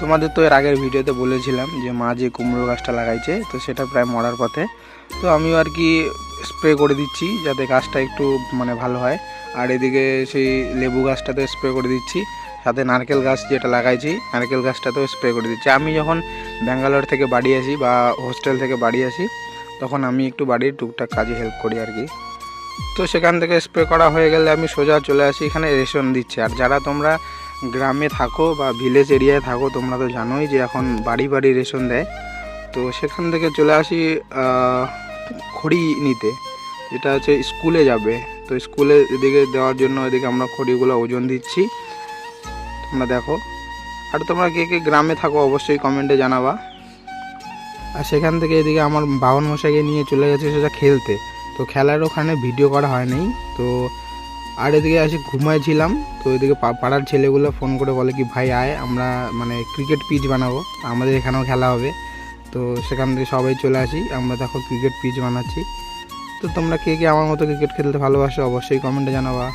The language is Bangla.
তোমাদের তো এর আগের ভিডিওতে বলেছিলাম যে মা যে কুমড়ো গাছটা লাগাইছে, তো সেটা প্রায় মরার পথে। তো আমিও আর কি স্প্রে করে দিচ্ছি যাতে গাছটা একটু মানে ভালো হয়। আর এদিকে সেই লেবু গাছটাতে স্প্রে করে দিচ্ছি। সাথে নারকেল গাছ যেটা লাগাইছি, নারকেল গাছটাতেও স্প্রে করে দিচ্ছি। আমি যখন ব্যাঙ্গালোর থেকে বাড়ি আসি বা হোস্টেল থেকে বাড়ি আসি, তখন আমি একটু বাড়ির টুকটাক কাজে হেল্প করি আর কি। তো সেখান থেকে স্প্রে করা হয়ে গেলে আমি সোজা চলে আসি, এখানে রেশন দিচ্ছে। আর যারা তোমরা গ্রামে থাকো বা ভিলেজ এরিয়ায় থাকো, তোমরা তো জানোই যে এখন বাড়ি বাড়ি রেশন দেয়। তো সেখান থেকে চলে আসি খড়ি নিতে, যেটা হচ্ছে স্কুলে যাবে। তো স্কুলে এদিকে দেওয়ার জন্য এদিকে আমরা খড়িগুলো ওজন দিচ্ছি। তোমরা দেখো। আর তোমরা কে কে গ্রামে থাকো অবশ্যই কমেন্টে জানাবা। আর সেখান থেকে এদিকে আমার বাবন মশাইকে নিয়ে চলে গেছে সেটা খেলতে। তো খেলার ওখানে ভিডিও করা হয়নি। তো আর এদিকে আসি ঘুমাইছিলাম, তো এদিকে পাড়ার ছেলেগুলো ফোন করে বলে কি, ভাই, আয়, আমরা মানে ক্রিকেট পিচ বানাবো, আমাদের এখানেও খেলা হবে। তো সেখান থেকে সবাই চলে আসি, আমরা দেখো ক্রিকেট পিচ বানাচ্ছি। তো তোমরা কে কে আমার মতো ক্রিকেট খেলতে ভালোবাসো, অবশ্যই কমেন্টে জানাবা।